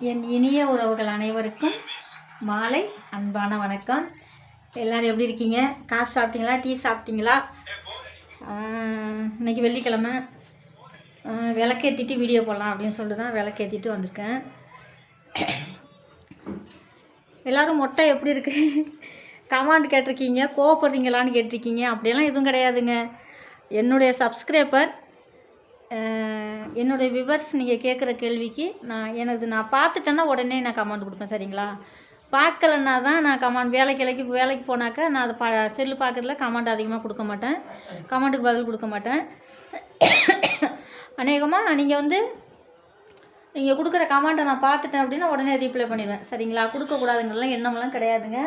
என் இனிய உறவுகள் அனைவருக்கும் மாலை அன்பான வணக்கம். எல்லோரும் எப்படி இருக்கீங்க? காஃபி சாப்பிட்டீங்களா? டீ சாப்பிட்டீங்களா? இன்றைக்கி இன்னைக்கு வெள்ளிக்கிழமை. விளக்கேற்றிட்டு வீடியோ போடலாம் அப்படின்னு சொல்லிட்டு தான் விளக்கேற்றிட்டு வந்திருக்கேன். எல்லோரும் மொட்டை எப்படி இருக்குது கமாண்ட் கேட்டிருக்கீங்க கோவப்படுறீங்களான்னு கேட்டிருக்கீங்க. அப்படியெல்லாம் எதுவும் கிடையாதுங்க. என்னுடைய சப்ஸ்கிரைபர் என்னுடைய விவர்ஸ் நீங்கள் கேட்குற கேள்விக்கு நான் எனது நான் பார்த்துட்டேன்னா உடனே நான் கமெண்ட் கொடுப்பேன் சரிங்களா? பார்க்கலன்னா தான் நான் கமெண்ட் வேலைக்கு வேலைக்கு வேலைக்கு போனாக்கா நான் அதை பா செல்லு பார்க்கறதுல கமெண்ட் அதிகமாக கொடுக்க மாட்டேன். கமெண்ட்டுக்கு பதில் கொடுக்க மாட்டேன். அநேகமாக நீங்கள் வந்து நீங்கள் கொடுக்குற கமெண்ட்டை நான் பார்த்துட்டேன் அப்படின்னா உடனே ரீப்ளை பண்ணிடுவேன் சரிங்களா? கொடுக்கக்கூடாதுங்கலாம் எண்ணமெல்லாம் கிடையாதுங்க.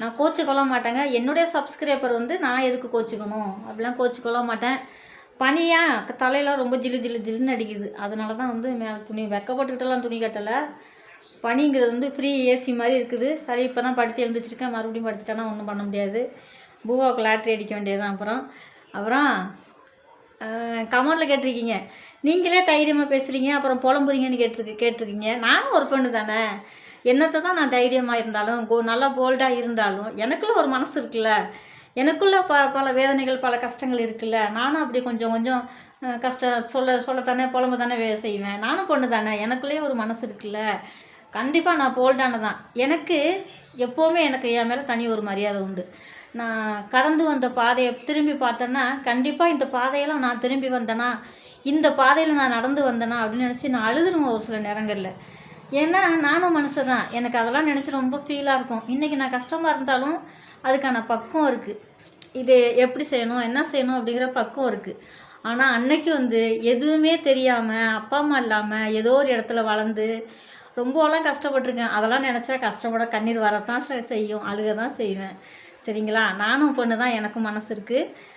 நான் கோச்சிக்கொள்ள மாட்டேங்க. என்னுடைய சப்ஸ்கிரைபர் வந்து நான் எதுக்கு கோச்சிக்கணும்? அப்படிலாம் கோச்சிக்கொள்ள மாட்டேன். பனியா? தலையெல்லாம் ரொம்ப ஜிலு ஜிலு ஜிலுன்னு அடிக்குது. அதனால தான் வந்து மேலே துணி வெக்கப்பட்டுக்கிட்டலாம் துணி கட்டலை. பனிங்கிறது வந்து ஃப்ரீ ஏசி மாதிரி இருக்குது. சரி இப்போ தான் படுத்து எழுந்திரிச்சிருக்கேன். மறுபடியும் படுத்துட்டேன்னா ஒன்றும் பண்ண முடியாது. பூவாவுக்கு லாட்ரி அடிக்க வேண்டியதுதான் அப்புறம். அப்புறம் கமெண்டில் கேட்டிருக்கீங்க. நீங்களே தைரியமாக பேசுகிறீங்க அப்புறம் புலம்புறீங்கன்னு கேட்டிருக்கு கேட்டிருக்கீங்க. நானும் ஒரு பெண்ணு தானே. என்னத்தை தான் நான் தைரியமாக இருந்தாலும் கோ நல்லா போல்டாக இருந்தாலும் எனக்குள்ள ஒரு மனசு இருக்குல்ல. எனக்குள்ள ப பல வேதனைகள் பல கஷ்டங்கள் இருக்குல்ல. நானும் அப்படி கொஞ்சம் கொஞ்சம் கஷ்டம் சொல்ல சொல்லத்தானே புலம்பு தானே வே செய்வேன். நானும் பொண்ணு தானே எனக்குள்ளேயே ஒரு மனசு இருக்குல்ல. கண்டிப்பாக நான் போல்டான தான். எனக்கு எப்போவுமே எனக்கு என் மேலே தனி ஒரு மரியாதை உண்டு. நான் கடந்து வந்த பாதையை திரும்பி பார்த்தேன்னா கண்டிப்பாக இந்த பாதையெல்லாம் நான் திரும்பி வந்தேனா இந்த பாதையில் நான் நடந்து வந்தேனா அப்படின்னு நினச்சி நான் அழுதுருவேன் ஒரு சில நேரங்களில். ஏன்னா நானும் மனுஷன் தான். எனக்கு அதெல்லாம் நினச்சி ரொம்ப ஃபீலாக இருக்கும். இன்றைக்கி நான் கஷ்டமாக இருந்தாலும் அதுக்கான பக்குவம் இருக்குது இது எப்படி செய்யணும் என்ன செய்யணும் அப்படிங்கிற பக்குவம் இருக்குது ஆனால் அன்னைக்கு வந்து எதுவுமே தெரியாமல் அப்பா அம்மா இல்லாமல் ஏதோ ஒரு இடத்துல வளர்ந்து ரொம்பலாம் கஷ்டப்பட்டிருக்கேன். அதெல்லாம் நினச்சா கஷ்டப்பட கண்ணீர் வரத்தான் செய்யும் அழுக தான் செய்வேன். சரிங்களா? நானும் பொண்ணு தான் எனக்கும் மனசு இருக்குது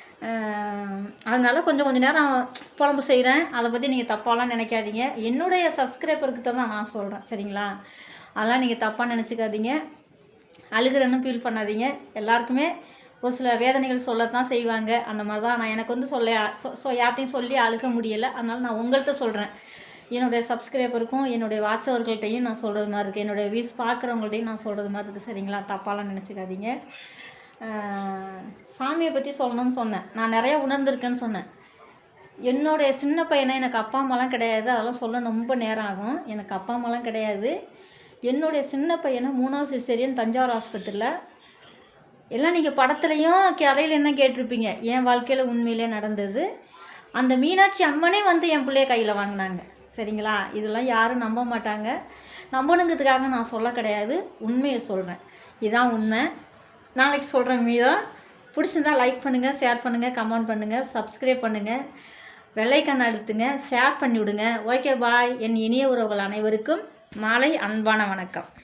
அதனால் கொஞ்சம் கொஞ்ச நேரம் புலம்பு செய்கிறேன் அதை பற்றி நீங்கள் தப்பாலாம் நினைக்காதீங்க. என்னுடைய சப்ஸ்கிரைபர்கிட்ட தான் நான் சொல்கிறேன் சரிங்களா? அதெல்லாம் நீங்கள் தப்பாக நினச்சிக்காதீங்க. அழுகிறேன்னு ஃபீல் பண்ணாதீங்க. எல்லாருக்குமே ஒரு சில வேதனைகள் சொல்லத்தான் செய்வாங்க. அந்த மாதிரி தான் நான் எனக்கு வந்து சொல்ல ஸோ யார்ட்டையும் சொல்லி அழுக முடியலை. அதனால் நான் உங்கள்கிட்ட சொல்கிறேன் என்னுடைய சப்ஸ்கிரைபருக்கும் என்னுடைய வாட்சவர்கள்ட்டையும் நான் சொல்கிறது மாதிரி இருக்குது என்னுடைய வீஸ் பார்க்குறவங்கள்ட்டையும் நான் சொல்கிறது மாதிரி இருக்குது சரிங்களா? தப்பாலாம் நினச்சிக்காதீங்க. சாமியை பற்றி சொல்லணும்னு சொன்னேன். நான் நிறையா உணர்ந்திருக்கேன்னு சொன்னேன். என்னுடைய சின்ன பையனை எனக்கு அப்பா அம்மாலாம் கிடையாது. அதெல்லாம் சொல்ல ரொம்ப நேரம் ஆகும். எனக்கு அப்பா அம்மாலாம் கிடையாது. என்னுடைய சின்ன பையனை மூணாவது சிசேரியன் தஞ்சாவூர் ஆஸ்பத்திரியில். எல்லாம் நீங்கள் படத்துலையும் கதையில் என்ன கேட்டிருப்பீங்க? என் வாழ்க்கையில் உண்மையிலே நடந்தது. அந்த மீனாட்சி அம்மனே வந்து என் பிள்ளைய கையில் வாங்கினாங்க. சரிங்களா? இதெல்லாம் யாரும் நம்ப மாட்டாங்க. நம்பணுங்கிறதுக்காக நான் சொல்ல கிடையாது. உண்மையை சொல்கிறேன் இதான் உண்மை. நாளைக்கு சொல்கிறேன் மீதம் பிடிச்சிருந்தா லைக் பண்ணுங்கள் ஷேர் பண்ணுங்கள் கமெண்ட் பண்ணுங்கள் சப்ஸ்கிரைப் பண்ணுங்கள் வெள்ளைக்கண் அழுத்துங்க ஷேர் பண்ணி விடுங்க ஓகே பாய் என் இனிய உறவுகள் அனைவருக்கும் மாலை அன்பான வணக்கம்.